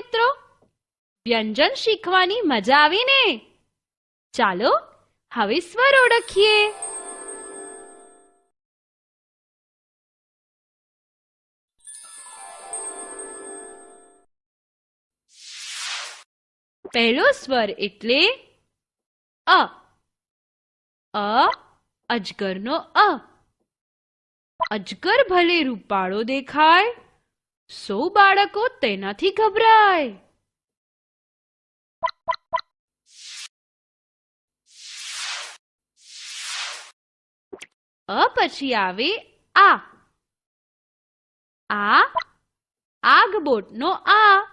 મિત્રો. વ્યંજન શીખવાની મજા આવીને. ચાલો, હવે સ્વર ઓળખીએ. પહેલો સ્વર એટલે અ. અ, અજગરનો અ. અજગર ભલે રૂપાળો દેખાય. સૌ બાળકો તેનાથી ગભરાય. અ પછી આવે આ. આ, આગબોટનો આ.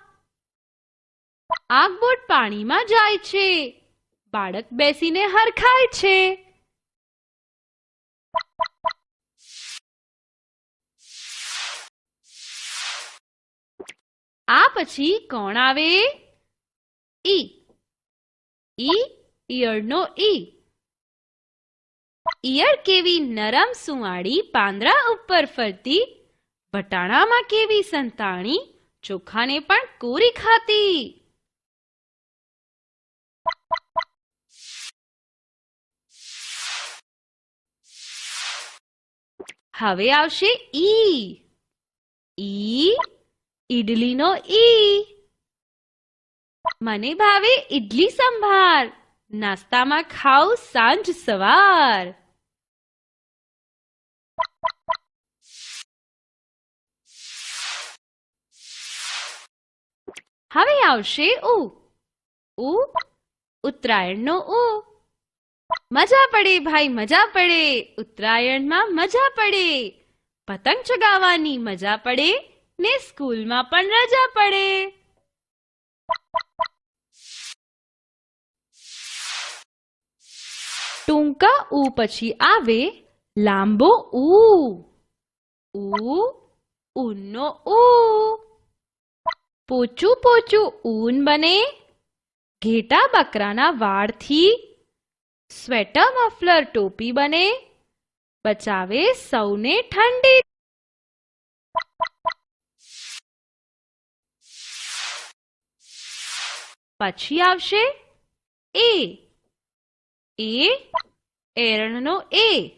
આગબોટ પાણીમાં જાય છે. બાળક બેસીને હરખાય છે. આ પછી કોણ આવે? ઈ ઈ ઈયળનો ઈ ઈયળ કેવી નરમ સુવાળી પાંદડા ઉપર ફરતી, વટાણામાં કેવી સંતાણી, ચોખાને પણ કોરી ખાતી. હવે આવશે ઈ ઈ ઈડલીનો ઈ. મને ભાવે ઈડલી સંભાર. નાસ્તામાં ખાવ સાંજ સવાર. હવે આવશે ઉ. ઉ, ઉત્તરાયણનો ઉ. મજા પડે ભાઈ, મજા પડે. ઉત્તરાયણમાં મજા પડે. પતંગ ચગાવવાની મજા પડે. ને સ્કૂલમાં પણ રજા પડે ટૂંકા ઉ પછી આવે લાંબો ઉ ઉ ઊનનો ઉ પોચું પોચું ઊન બને ઘેટા બકરાના વાળથી સ્વેટર મફલર ટોપી બને બચાવે સૌને ઠંડી પછી આવશે એ. એ એરણનો એ.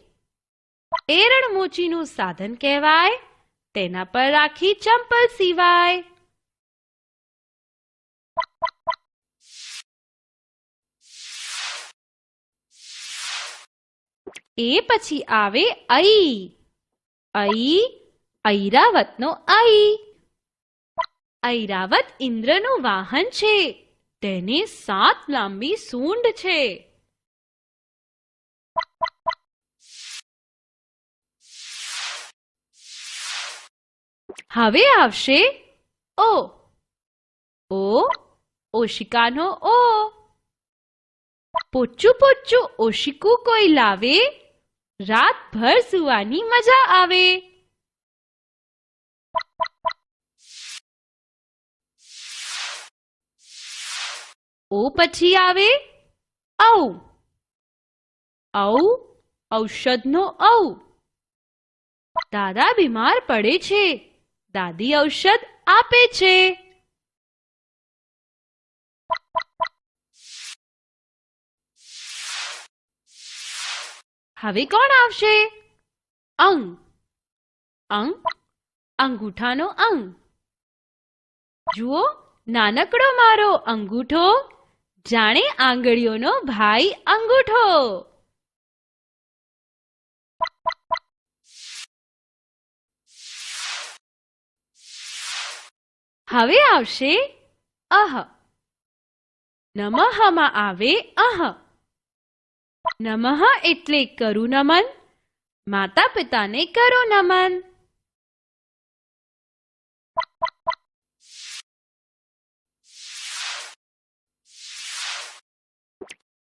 એરણ મોચીનું સાધન કહેવાય, તેના પર રાખી ચંપલ સિવાય. એ પછી આવે ઐ ઐ ઐરાવતનો ઐ ઐરાવત ઇન્દ્રનું વાહન છે. તેને સાત લાંબી સૂંઢ છે. હવે આવશે ઓ. ઓ. ઓશિકાનો ઓ. પોચું પોચું ઓશિકું કોઈ લાવે? રાતભર સુવાની મજા આવે. ઓ પછી આવે? ઔ. ઔ, ઔષધનો ઔ. દાદા બીમાર પડે છે. દાદી ઔષધ આપે છે. હવે કોણ આવશે? અંગ. અંગ, અંગૂઠાનો અંગ. જુઓ, નાનકડો મારો અંગૂઠો. જાણે આંગળીઓનો ભાઈ અંગૂઠો. હવે આવશે અહ. નમઃમાં આવે અહ. નમઃ એટલે કરું નમન માતા પિતાને કરો નમન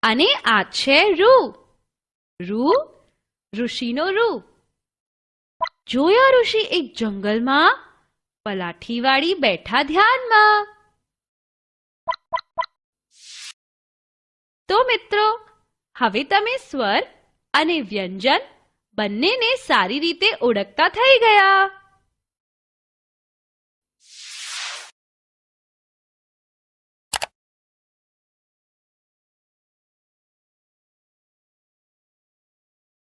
અને આ છે રૂ. રૂ, ઋષિનો રૂ. જોયા ઋષિ એક જંગલમાં પલાઠીવાળી બેઠા ધ્યાનમાં. તો મિત્રો, હવે તમે સ્વર અને વ્યંજન બંનેને સારી રીતે ઓળખતા થઈ ગયા.